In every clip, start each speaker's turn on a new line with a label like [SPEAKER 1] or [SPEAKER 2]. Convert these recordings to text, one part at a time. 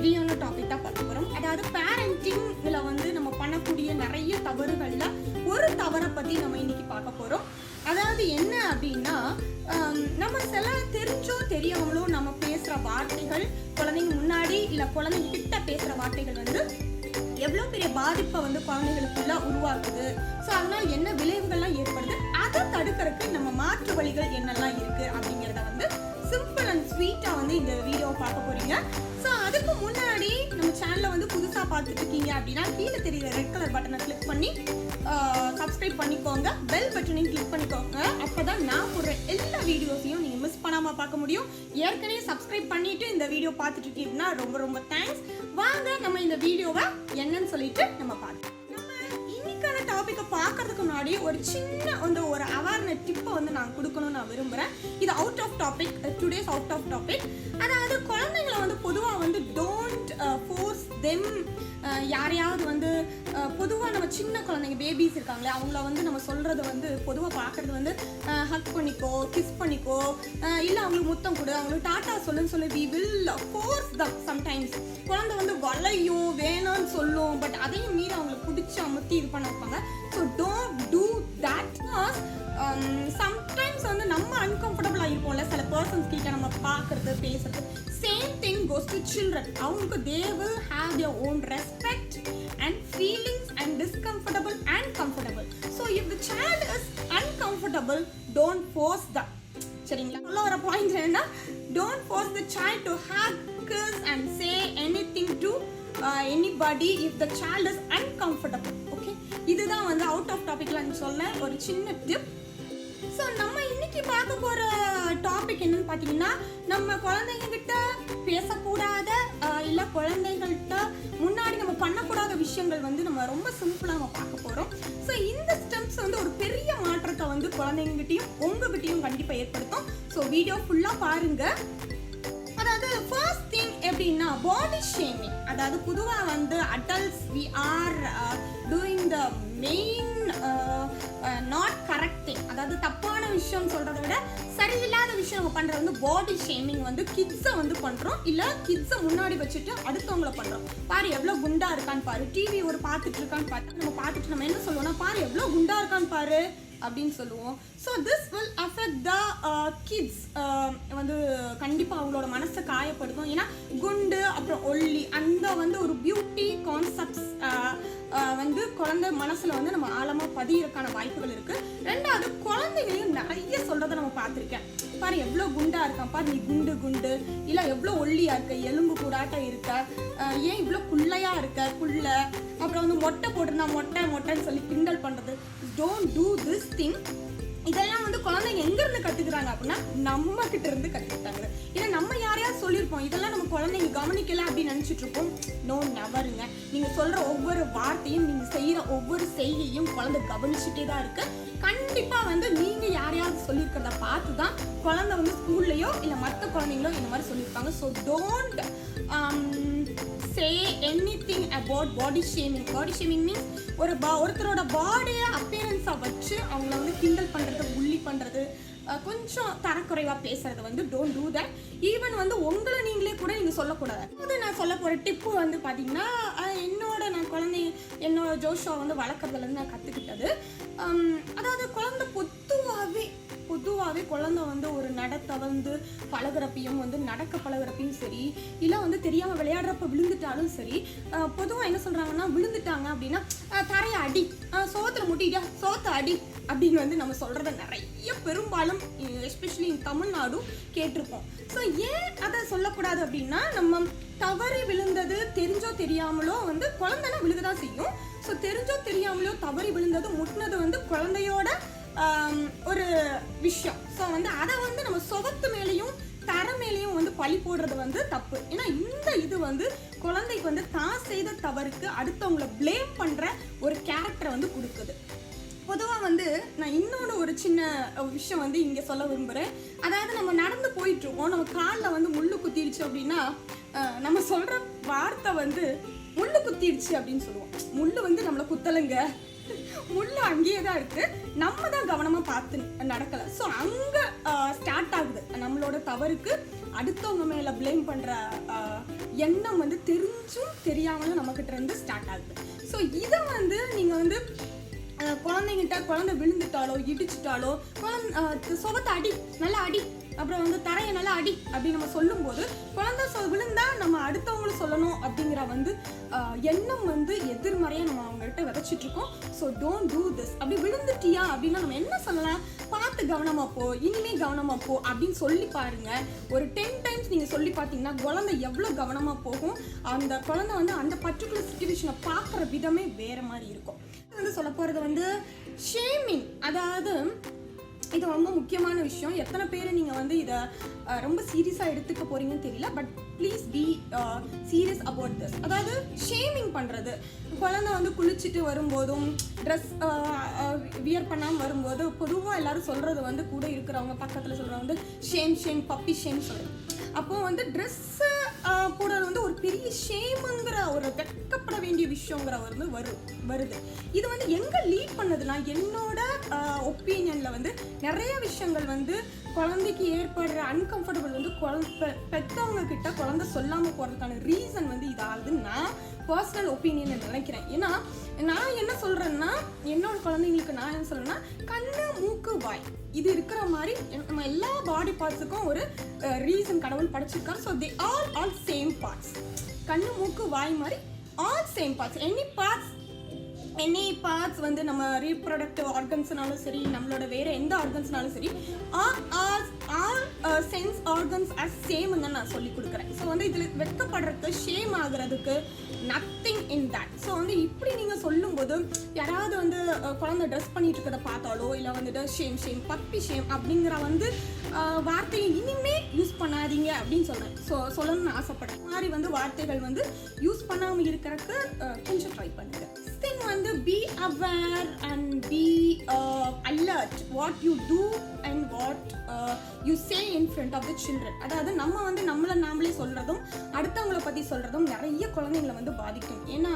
[SPEAKER 1] ஹெவியான டாபிக் தான் பார்க்க போகிறோம் அதாவது பேரண்டிங்கில் வந்து நம்ம பண்ணக்கூடிய நிறைய தவறுகளில் ஒரு தவறை பற்றி நம்ம இன்னைக்கு பார்க்க போகிறோம் அதாவது என்ன அப்படின்னா நம்ம சில தெரிஞ்சோ தெரியாமலோ நம்ம பேசுகிற வார்த்தைகள் குழந்தைங்க முன்னாடி இல்லை குழந்தைங்க கிட்ட பேசுகிற வார்த்தைகள் வந்து எவ்வளோ பெரிய பாதிப்பை வந்து குழந்தைகளுக்குள்ள உருவாக்குது. ஸோ அதனால என்ன விளைவுகள்லாம் ஏற்படுது? அதை தடுக்கிறதுக்கு நம்ம மாற்று வழிகள் என்னெல்லாம் இருக்கு அப்படிங்கிறத வந்து சிம்பிள் அண்ட் ஸ்வீட்டாக வந்து இந்த வீடியோவை பார்க்க போகிறீங்க ஸோ அதுக்கு முன்னாடி நம்ம சேனலில் வந்து புதுசாக பார்த்துட்டு இருக்கீங்க அப்படின்னா கீழே தெரியுற ரெட் கலர் பட்டனை கிளிக் பண்ணி சப்ஸ்கிரைப் பண்ணிக்கோங்க. பெல் பட்டனையும் கிளிக் பண்ணிக்கோங்க. அப்போ தான் நான் போடுற எல்லா வீடியோஸையும் நீங்கள் மிஸ் பண்ணாமல் பார்க்க முடியும். ஏற்கனவே சப்ஸ்கிரைப் பண்ணிட்டு இந்த வீடியோ பார்த்துட்டு இருக்கீங்கன்னா ரொம்ப ரொம்ப தேங்க்ஸ் வாங்க நம்ம இந்த வீடியோவை என்னன்னு சொல்லிட்டு நம்ம பார்க்கலாம். டாப்பிக்கை பார்க்கறதுக்கு முன்னாடி ஒரு சின்ன வந்து ஒரு அவேர்னஸ் டிப்பை வந்து நான் கொடுக்கணும்னு நான் விரும்புகிறேன் இது out of topic today's out of topic அதாவது குழந்தைங்களை வந்து பொதுவாக வந்து டோன்ட் ஃபோர்ஸ் தெம் யாரையாவது வந்து uh, பொதுவாக நம்ம சின்ன குழந்தைங்க பேபிஸ் இருக்காங்களே அவங்கள வந்து நம்ம சொல்கிறது வந்து பொதுவாக பார்க்குறது வந்து uh, ஹக் பண்ணிக்கோ கிஸ் பண்ணிக்கோ uh, இல்லை அவங்களுக்கு முத்தம் கொடு அவங்களுக்கு டாட்டா சொல்லுன்னு சொல்லி we will force them sometimes குழந்தை வந்து வளையும் வேணாம்னு சொல்லும். பட் அதையும் மீறி அவங்களுக்கு பிடிச்சி அமுத்தி இது பண்ண வைப்பாங்க. So don't do that sometimes வந்து நம்ம அன்கம்ஃபர்டபுளாக இருப்போம்ல சில பர்சன்ஸ் கிட்ட நம்ம பார்க்கறது பேசுறது. Same thing goes to children அவங்களுக்கு they will have their own respect and feelings and discomfortable and comfortable so if the child is uncomfortable don't force the சரிங்களா? சொல்ல வர பாயிண்ட் என்னன்னா don't force the child to have kiss and say anything to anybody if the child is uncomfortable okay இதுதான் வந்து out of டாபிக்ல சொல்ல ஒரு சின்ன டிப் ஸோ நம்ம இன்னைக்கு பார்க்க போகிற டாபிக் என்னன்னு பார்த்தீங்கன்னா நம்ம குழந்தைங்க கிட்ட பேசக்கூடாத இல்லை இல்ல குழந்தைகள்கிட்ட முன்னாடி பண்ணக்கூடாத விஷயங்கள் வந்து நம்ம ரொம்ப சிம்பிளாக நம்ம பார்க்க போகிறோம் ஸோ இந்த ஸ்டெப்ஸ் வந்து ஒரு பெரிய மாற்றத்தை வந்து குழந்தைங்ககிட்டையும் உங்ககிட்டையும் கண்டிப்பாக ஏற்படுத்தும். ஸோ வீடியோ ஃபுல்லாக பாருங்க. அதாவது ஃபர்ஸ்ட் திங் எப்படின்னா பாடி ஷேமிங் அதாவது பொதுவாக வந்து adults we are doing the main not correct thing அதாவது தப்பான விஷயம் சொல்கிறத விட சரியில்லாத விஷயம் நம்ம பண்ணுறது வந்து பாடி ஷேமிங் வந்து கிட்ஸை வந்து பண்ணுறோம் இல்லை கிட்ஸை முன்னாடி வச்சுட்டு அடுத்தவங்கள பண்ணுறோம் பாரு எவ்வளோ குண்டா இருக்கான்னு பாரு. டிவி ஒரு பார்த்துட்டு இருக்கான்னு பார்த்து நம்ம பார்த்துட்டு நம்ம என்ன சொல்லுவோம்னா பாரு எவ்வளோ குண்டா இருக்கான்னு பாரு. அப்படின்னு சொல்லுவோம். So this will affect the kids வந்து கண்டிப்பாக அவங்களோட மனசை காயப்படுத்தும். ஏன்னா குண்டு அப்புறம் ஒல்லி அந்த வந்து ஒரு பியூட்டி கான்செப்ட்ஸ் uh, uh, வந்து குழந்தை மனசுல வந்து நம்ம ஆழமாக பதியிறக்கான வாய்ப்புகள் இருக்கு. ரெண்டாவது குழந்தைகளையும் நிறைய சொல்றதை நம்ம பார்த்துருக்கேன். பாரு எவ்வளோ குண்டா இருக்கான். பாரு நீ குண்டு குண்டு. இல்லை எவ்வளோ ஒல்லியாக இருக்க. எலும்பு கூடாட்ட இருக்க. ஏன் இவ்வளோ குள்ளையா இருக்க? குள்ள. அப்புறம் வந்து மொட்டை போட்டிருந்தா மொட்டை மொட்டைன்னு சொல்லி கிண்டல் பண்ணுறது டோன்ட் டூ திஸ் திங் இதெல்லாம் வந்து குழந்தைங்க எங்கேருந்து கற்றுக்குறாங்க அப்படின்னா நம்ம கிட்ட இருந்து கற்றுக்கிட்டாங்க ஏன்னா நம்ம யாரையாவது சொல்லியிருப்போம் இதெல்லாம் நம்ம குழந்தைங்க கவனிக்கல அப்படின்னு நினைச்சிட்டு இருப்போம். நோ நவருங்க நீங்கள் சொல்கிற ஒவ்வொரு வார்த்தையும் நீங்கள் செய்கிற ஒவ்வொரு செய்கையும் குழந்தை கவனிச்சுட்டே தான் இருக்குது கண்டிப்பாக வந்து நீங்கள் யாரையாவது சொல்லியிருக்கிறத பார்த்து தான் குழந்தை வந்து ஸ்கூல்லையோ இல்லை மற்ற குழந்தைங்களோ இந்த மாதிரி சொல்லியிருப்பாங்க. So don't say anything about body shaming body shaming means ஒரு பா ஒருத்தரோட பாடியை அப்பேரன்ஸை வச்சு அவங்கள வந்து கிண்டல் பண்ணுறது புள்ளி பண்ணுறது கொஞ்சம் தரக்குறைவாக பேசுறது வந்து டோன்ட் டூ தட் ஈவன் வந்து உங்களை நீங்களே கூட நீங்கள் சொல்லக்கூடாது. அது நான் சொல்ல போகிற டிப்பு வந்து பார்த்தீங்கன்னா என்னோட நான் குழந்தை என்னோட ஜோஷா வந்து வளர்க்குறதுலேருந்து நான் கற்றுக்கிட்டது அதாவது குழந்தை பொதுவாகவே பொதுவாகவே குழந்தை வந்து ஒரு நட தவழ்ந்து பழகுறப்பையும் வந்து நடக்க பழகுறப்பையும் சரி இல்லை வந்து தெரியாமல் விளையாடுறப்ப விழுந்துட்டாலும் சரி பொதுவாக என்ன சொல்கிறாங்கன்னா விழுந்துட்டாங்க அப்படின்னா தரையை அடி அஹ், சோத்துல முட்டிட்டா சோத்த அடி அப்படின்னு வந்து நம்ம சொல்கிறத நிறைய பெரும்பாலும் எஸ்பெஷலி இன் தமிழ்நாடும் கேட்டிருப்போம் ஸோ ஏன் அதை சொல்லக்கூடாது அப்படின்னா நம்ம தவறி விழுந்தது தெரிஞ்சோ தெரியாமலோ வந்து குழந்தைனா விழுக தான் செய்யும். ஸோ தெரிஞ்சோ தெரியாமலோ தவறி விழுந்தது முட்டினது வந்து குழந்தையோட ஒரு விஷயம். ஸோ வந்து அதை வந்து நம்ம சொகத்து மேலேயும் தர மேலேயும் வந்து பழி போடுறது வந்து தப்பு. ஏன்னா இந்த இது வந்து குழந்தைக்கு வந்து தான் செய்த தவறுக்கு அடுத்தவங்கள ப்ளேம் பண்ணுற ஒரு கேரக்டரை வந்து கொடுக்குது. பொதுவாக வந்து நான் இன்னொன்று ஒரு சின்ன விஷயம் வந்து இங்கே சொல்ல விரும்புகிறேன் அதாவது நம்ம நடந்து போயிட்டுருக்கோம். நம்ம காலில் வந்து முள்ளு குத்திடுச்சு அப்படின்னா நம்ம சொல்கிற வார்த்தை வந்து முள்ளு குத்திடுச்சு அப்படின்னு சொல்லுவோம். முள்ளு வந்து நம்மளை குத்தலைங்க. முள்ளு அங்கேயே தான் இருக்கு. நம்ம தான் கவனமா பார்த்து நடக்கல. ஸோ அங்க ஸ்டார்ட் ஆகுது. நம்மளோட தவறுக்கு அடுத்தவங்க மேல பிளேம் பண்ற எண்ணம் வந்து தெரிஞ்சும் தெரியாமலும் நம்மக்கிட்ட இருந்து ஸ்டார்ட் ஆகுது. ஸோ இதை வந்து நீங்கள் வந்து குழந்தைங்கிட்ட குழந்தை விழுந்துட்டாலோ இடிச்சிட்டாலோ குழந்தை சுகத்தை அடி நல்லா அடி அப்புறம் வந்து தரையை நல்லா அடி அப்படின்னு நம்ம சொல்லும்போது குழந்தை சொ விழுந்தா நம்ம அடுத்தவங்களும் சொல்லணும் அப்படிங்கிற வந்து எண்ணம் வந்து எதிர்மறையாக நம்ம அவங்கள்ட்ட விதைச்சிட்டு இருக்கோம் ஸோ டோன்ட் டூ திஸ் அப்படி விழுந்துட்டியா அப்படின்னா நம்ம என்ன சொல்லலாம்? பார்த்து கவனமா போ இனிமே கவனமா போ அப்படின்னு சொல்லி பாருங்க. ஒரு டென் டைம்ஸ் நீங்க சொல்லி பார்த்தீங்கன்னா குழந்தை எவ்வளோ கவனமா போகும்? அந்த குழந்தை வந்து அந்த பர்டிகுலர் சுச்சுவேஷனை பார்க்குற விதமே வேற மாதிரி இருக்கும். வந்து சொல்ல போகிறது வந்து ஷேமிங் அதாவது இது ரொம்ப முக்கியமான விஷயம். எத்தனை பேர் நீங்கள் வந்து இதை ரொம்ப சீரியஸாக எடுத்துக்க போறீங்கன்னு தெரியல. But please be serious about this அதாவது ஷேமிங் பண்ணுறது குழந்தை வந்து குளிச்சுட்டு வரும்போதும் ட்ரெஸ் வியர் பண்ணாமல் வரும்போது பொதுவாக எல்லாரும் சொல்கிறது வந்து கூட இருக்கிறவங்க பக்கத்தில் சொல்கிறவங்க வந்து ஷேம் ஷேம் பப்பி ஷேம் சொல்கிறது அப்போது வந்து ட்ரெஸ்ஸு போடுறது வந்து ஒரு பெரிய ஷேமுங்கிற ஒரு வெட்கப்பட வேண்டிய விஷயங்கிற வந்து வரு வருது. இது வந்து எங்கே லீட் பண்ணதுனா என்னோட ஒப்பீனியனில் வந்து நிறைய விஷயங்கள் வந்து குழந்தைக்கு ஏற்படுற அன்கம்ஃபர்டபுள் வந்து குழந்த பெற்றவங்க கிட்ட குழந்தை சொல்லாமல் போகிறதுக்கான ரீசன் வந்து இதாகுதுன்னு நான் பர்சனல் ஒப்பீனியன் நினைக்கிறேன். ஏன்னா நான் என்ன சொல்கிறேன்னா என்னோட குழந்தைங்களுக்கு நான் என்ன சொல்கிறேன்னா கண்ணு மூக்கு வாய். இது இருக்கிற மாதிரி நம்ம எல்லா பாடி பார்ட்ஸுக்கும் ஒரு ரீசன் கடவுள் படைச்சிருக்காரு. So they all all same parts கண்ணு மூக்கு வாய் மாதிரி all same parts any parts any parts வந்து நம்ம ரீப்ரொடக்டிவ் ஆர்கன்ஸ்னாலும் சரி நம்மளோட வேற எந்த ஆர்கன்ஸ்னாலும் சரி all all all sense organs as சேம்னு தான் நான் சொல்லி கொடுக்குறேன். ஸோ வந்து இதில் வெட்கப்படுறதுக்கு ஷேம் ஆகுறதுக்கு நத்திங் இன் தட் ஸோ வந்து இப்படி நீங்கள் சொல்லும்போது யாராவது வந்து uh, குழந்தை ட்ரெஸ் பண்ணிட்டு இருக்கிறத பார்த்தாலோ இல்லை வந்துட்டு ஷேம் ஷேம் பப்பி ஷேம் அப்படிங்கிற வந்து வார்த்தையை இனிமே யூஸ் பண்ணாதீங்க அப்படின்னு சொல்கிறேன் ஸோ சொல்லணும்னு ஆசைப்படுறேன். மாதிரி வந்து வார்த்தைகள் வந்து யூஸ் பண்ணாமல் இருக்கிறதுக்கு கொஞ்சம் ட்ரை பண்ணுங்க. திங் வந்து be aware and be alert what you do and what you say in front of the children அதாவது நம்ம வந்து நம்மளை நாமளே சொல்கிறதும் அடுத்தவங்களை பற்றி சொல்கிறதும் நிறைய குழந்தைங்களை வந்து பாதிக்கும். ஏன்னா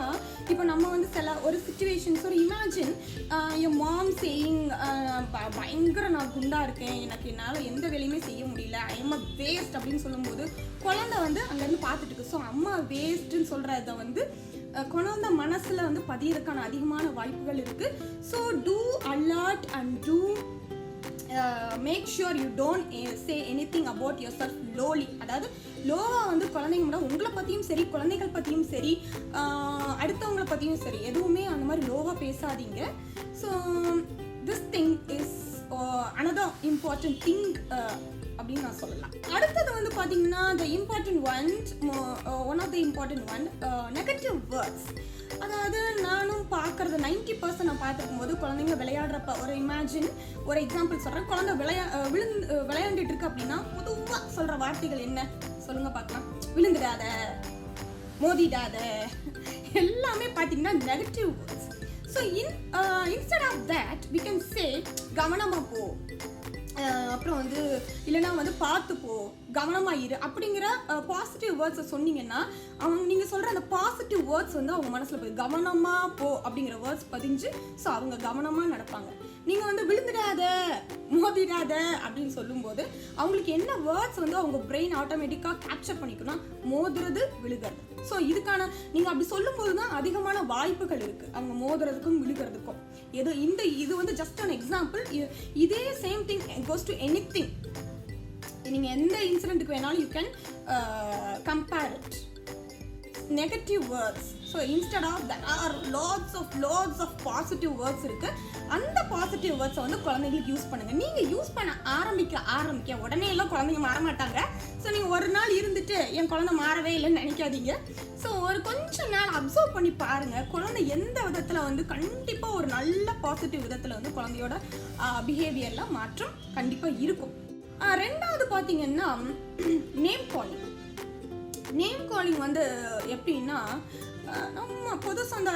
[SPEAKER 1] இப்போ நம்ம வந்து சில ஒரு சுச்சுவேஷன்ஸ் ஒரு இமேஜின் என் மாம் சேயிங் பயங்கர நான் குண்டாக இருக்கேன். எனக்கு என்னால் எந்த வேலையுமே செய்ய முடியல. ஐ எம் அ வேஸ்ட் அப்படின்னு சொல்லும்போது குழந்தை வந்து அங்கேருந்து பார்த்துட்டு இருக்கு. ஸோ அம்மா வேஸ்ட்டுன்னு சொல்கிறத வந்து குழந்த மனசுல வந்து பதியறதுக்கான அதிகமான வாய்ப்புகள் இருக்கு. So do a lot and do make sure you don't say anything about your yourself lowly லோவா வந்து குழந்தைங்க முன்னாடி உங்களை பற்றியும் சரி குழந்தைகள் பற்றியும் சரி அடுத்தவங்களை பற்றியும் சரி எதுவுமே அந்த மாதிரி லோவாக பேசாதீங்க. So this thing is another important thing அப்படின்னு நான் சொல்லலாம். அடுத்தது வந்து பார்த்தீங்கன்னா the important one one of the important one negative words அதாவது நானும் பார்க்கறது நைன்டி பர்சன்ட் நான் பார்த்துருக்கும் போது குழந்தைங்க விளையாடுறப்ப ஒரு இமேஜின் ஒரு எக்ஸாம்பிள் சொல்கிறேன் குழந்தை விளையா விழுந்து விளையாண்டுட்டு இருக்கு அப்படின்னா பொதுவாக சொல்கிற வார்த்தைகள் என்ன? சொல்லுங்க பார்க்கலாம். விழுந்துடாத மோதிடாத எல்லாமே பார்த்தீங்கன்னா negative words so in instead of that we can say கவனமாக போ. அப்புறம் வந்து இல்லைன்னா வந்து பார்த்துப்போ கவனமாக இரு அப்படிங்கிற பாசிட்டிவ் வேர்ட்ஸை சொன்னீங்கன்னா அவங்க நீங்கள் சொல்கிற அந்த பாசிட்டிவ் வேர்ட்ஸ் வந்து அவங்க மனசில் போய் கவனமாக போ அப்படிங்கிற வேர்ட்ஸ் பதிஞ்சு ஸோ அவங்க கவனமாக நடப்பாங்க. நீங்கள் வந்து விழுந்துடாத மோதிடாத அப்படின்னு சொல்லும்போது அவங்களுக்கு என்ன வேர்ட்ஸ் வந்து அவங்க பிரெயின் ஆட்டோமேட்டிக்காக கேப்சர் பண்ணிக்கணும் மோதுறது விழுகிறது. ஸோ இதுக்கான நீங்கள் அப்படி சொல்லும்போது தான் அதிகமான வாய்ப்புகள் இருக்குது அவங்க மோதுறதுக்கும் விழுகிறதுக்கும். எது இந்த இது வந்து ஜஸ்ட் அன் எக்ஸாம்பிள் இதே same thing goes to anything நீங்கள் எந்த இன்சிடென்ட்டுக்கு வேணாலும் you can compare it negative words so instead of that are lots of lots of positive words இருக்குது அந்த பாசிட்டிவ் வேர்ட்ஸை வந்து குழந்தைங்களுக்கு யூஸ் பண்ணுங்கள் நீங்கள் யூஸ் பண்ண ஆரம்பிக்க ஆரம்பிக்க உடனே எல்லாம் குழந்தைங்க மாற மாட்டாங்க ஸோ நீங்கள் ஒரு நாள் இருந்துட்டு என் குழந்தை மாறவே இல்லைன்னு நினைக்காதீங்க. ஸோ ஒரு கொஞ்ச நாள் அப்சர்வ் பண்ணி பாருங்கள் குழந்தை எந்த விதத்தில் வந்து கண்டிப்பாக ஒரு நல்ல பாசிட்டிவ் விதத்தில் வந்து குழந்தையோட பிஹேவியரில் மாற்றம் கண்டிப்பாக இருக்கும். ரெண்டாவது பார்த்தீங்கன்னா நேம் காலிங் நேம் காலிங் வந்து எப்படின்னா நம்ம புதுசு அந்த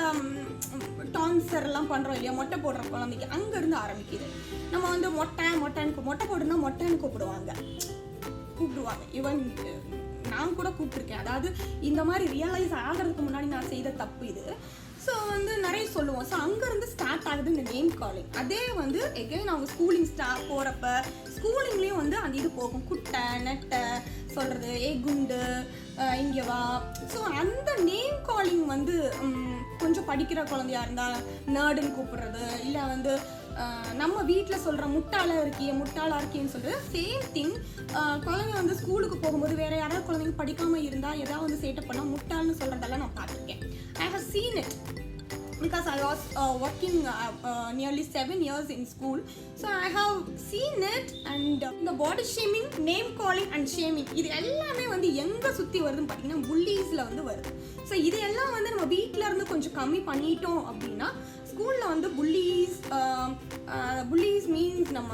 [SPEAKER 1] டான்சர் எல்லாம் பண்ணுறோம் இல்லையா? மொட்டை போடுற குழந்தைக்கு அங்கேருந்து ஆரம்பிக்குது. நம்ம வந்து மொட்டை மொட்டைன்னு மொட்டை போடுனா மொட்டைன்னு கூப்பிடுவாங்க. கூப்பிடுவாங்க. ஈவன் நான் கூட கூப்பிட்டுருக்கேன். அதாவது இந்த மாதிரி ரியலைஸ் ஆகிறதுக்கு முன்னாடி நான் செய்த தப்பு இது. ஸோ வந்து நிறைய சொல்லுவோம். ஸோ அங்கேருந்து ஸ்டார்ட் ஆகுது இந்த நேம் காலிங் அதே வந்து எகைன் அவங்க ஸ்கூலிங் ஸ்டா போகிறப்ப ஸ்கூலிங்லேயும் வந்து அந்த இது போகும். குட்டை நெட்டை சொல்கிறது ஏ குண்டு இங்கே வா. ஸோ அந்த நேம் காலிங் வந்து கொஞ்சம் படிக்கிற குழந்தையா இருந்தால் நேர்டுன்னு கூப்பிடுறது இல்லை வந்து நம்ம வீட்டில் சொல்கிற முட்டாளாக இருக்கிய முட்டாளாக இருக்கியன்னு சொல்கிறது சேம் திங் குழந்தைங்க வந்து ஸ்கூலுக்கு போகும்போது வேறு யாராவது குழந்தைங்க படிக்காமல் இருந்தால் எதாவது வந்து சேட்டை பண்ணால் முட்டாள்னு சொல்கிறதெல்லாம் நான் பார்த்துருக்கேன். I have seen it because I was uh, working uh, uh, nearly seven years in school. So I have seen it and uh, the body shaming இது எல்லாமே வந்து எங்கே சுற்றி வருதுன்னு பார்த்தீங்கன்னா புள்ளீஸில் வந்து வருது ஸோ இது எல்லாம் வந்து நம்ம வீட்டில் இருந்து கொஞ்சம் கம்மி பண்ணிட்டோம் அப்படின்னா ஸ்கூலில் வந்து புள்ளீஸ் புள்ளீஸ் மீன்ஸ் நம்ம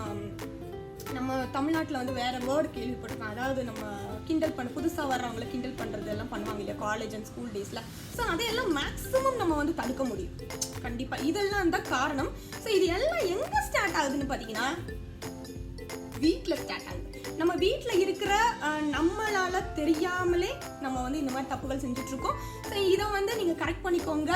[SPEAKER 1] நம்ம தமிழ்நாட்டில் வந்து வேறு வேர்டு கேள்விப்பட்டிருக்கோம் அதாவது நம்ம கிண்டல் பண்ண புதுசாக வர்றவங்கள கிண்டல் பண்ணுறது எல்லாம் பண்ணுவாங்க இல்லையா? காலேஜ் அண்ட் ஸ்கூல் டேஸில் ஸோ அதையெல்லாம் மேக்ஸிமம் நம்ம வந்து தடுக்க முடியும். கண்டிப்பாக இதெல்லாம் தான் காரணம். ஸோ இது எல்லாம் எங்கே ஸ்டார்ட் ஆகுதுன்னு பார்த்தீங்கன்னா வீட்டில் ஸ்டார்ட் ஆகுது. நம்ம வீட்டில் இருக்கிற நம்மளால் தெரியாமலே நம்ம வந்து இந்த மாதிரி தப்புகள் செஞ்சுட்டு இருக்கோம் ஸோ இதை வந்து நீங்கள் கரெக்ட் பண்ணிக்கோங்க.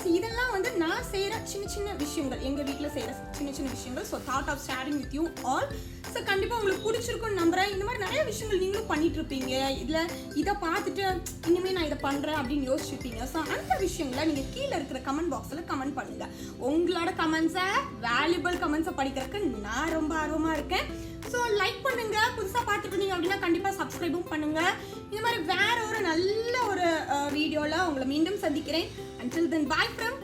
[SPEAKER 1] ஸோ இதெல்லாம் வந்து நான் செய்கிற சின்ன சின்ன விஷயங்கள் எங்கள் வீட்டில் செய்கிற சின்ன சின்ன விஷயங்கள். So thought of sharing with you all so கண்டிப்பாக உங்களுக்கு பிடிச்சிருக்கும்னு நம்புகிறேன் இந்த மாதிரி நிறைய விஷயங்கள் நீங்களும் பண்ணிகிட்ருப்பீங்க இதில் இதை பார்த்துட்டு இனிமேல் நான் இதை பண்ணுறேன் அப்படின்னு யோசிச்சிருப்பீங்க. ஸோ அந்த விஷயங்களை நீங்கள் கீழே இருக்கிற கமெண்ட் பாக்ஸில் கமெண்ட் பண்ணுங்கள் உங்களோட கமெண்ட்ஸை வேல்யூபிள் கமெண்ட்ஸை படிக்கிறதுக்கு நான் ரொம்ப ஆர்வமாக இருக்கேன். ஸோ லைக் பண்ணுங்க. புதுசாக பார்த்துட்டு இருந்தீங்க அப்படின்னா கண்டிப்பாக சப்ஸ்கிரைபும் பண்ணுங்க. இந்த மாதிரி வேற ஒரு நல்ல ஒரு வீடியோவில் உங்களை மீண்டும் சந்திக்கிறேன். Until then bye from